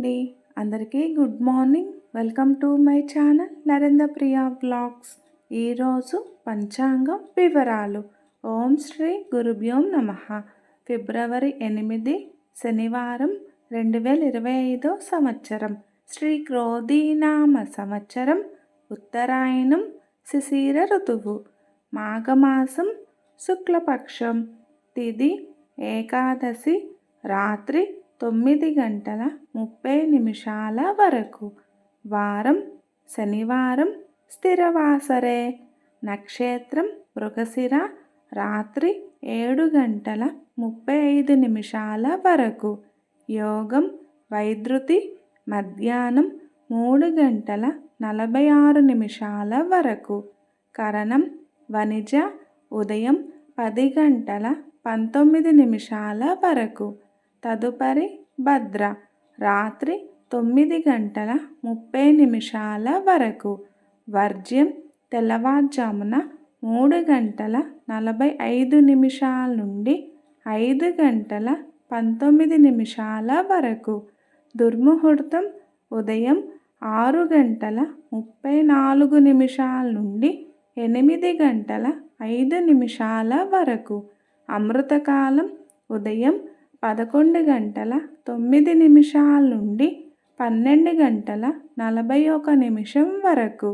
అండి. అందరికీ good morning. Welcome to my channel Narendra Priya blogs ఈరోజు పంచాంగం వివరాలు. ఓం శ్రీ గురుభ్యోం నమ. ఫిబ్రవరి ఎనిమిది శనివారం రెండు వేల ఇరవై ఐదో సంవత్సరం. శ్రీ క్రోధీనామ సంవత్సరం ఉత్తరాయణం శిశిర ఋతువు మాఘమాసం శుక్లపక్షం తిది ఏకాదశి రాత్రి తొమ్మిది గంటల ముప్పై నిమిషాల వరకు. వారం శనివారం స్థిరవాసరే. నక్షత్రం మృగశిర రాత్రి ఏడు గంటల ముప్పై ఐదు నిమిషాల వరకు. యోగం వైద్యుతి మధ్యాహ్నం మూడు గంటల నలభై ఆరు నిమిషాల వరకు. కరణం వణిజ ఉదయం పది గంటల పంతొమ్మిది నిమిషాల వరకు. తదుపరి భద్ర. రాత్రి తొమ్మిది గంటల ముప్పై నిమిషాల వరకు. వర్జ్యం తెల్లవారుజామున మూడు గంటల నలభై ఐదు నిమిషాల నుండి ఐదు గంటల పంతొమ్మిది నిమిషాల వరకు. దుర్ముహూర్తం ఉదయం ఆరు గంటల ముప్పై నాలుగు నిమిషాల నుండి ఎనిమిది గంటల ఐదు నిమిషాల వరకు. అమృతకాలం ఉదయం పదకొండు గంటల తొమ్మిది నిమిషాల నుండి పన్నెండు గంటల నలభై ఒక నిమిషం వరకు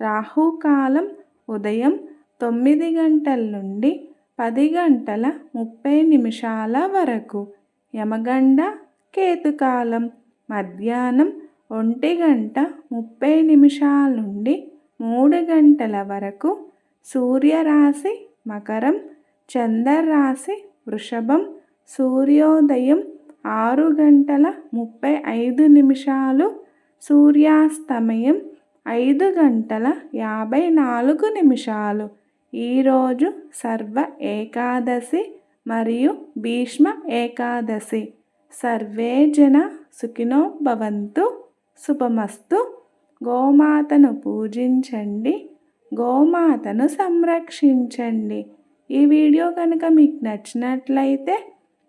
రాహుకాలం ఉదయం తొమ్మిది గంటల నుండి పది గంటల ముప్పై నిమిషాల వరకు యమగండ కేతుకాలం మధ్యాహ్నం ఒంటి గంట ముప్పై నిమిషాల నుండి మూడు గంటల వరకు సూర్యరాశి మకరం చంద్రరాశి వృషభం సూర్యోదయం ఆరు గంటల ముప్పై ఐదు నిమిషాలు సూర్యాస్తమయం ఐదు గంటల యాభై నాలుగు నిమిషాలు. ఈరోజు సర్వ ఏకాదశి మరియు భీష్మ ఏకాదశి. సర్వే జన సుఖినో భవంతు శుభమస్తు. గోమాతను పూజించండి గోమాతను సంరక్షించండి. ఈ వీడియో కనుక మీకు నచ్చినట్లయితే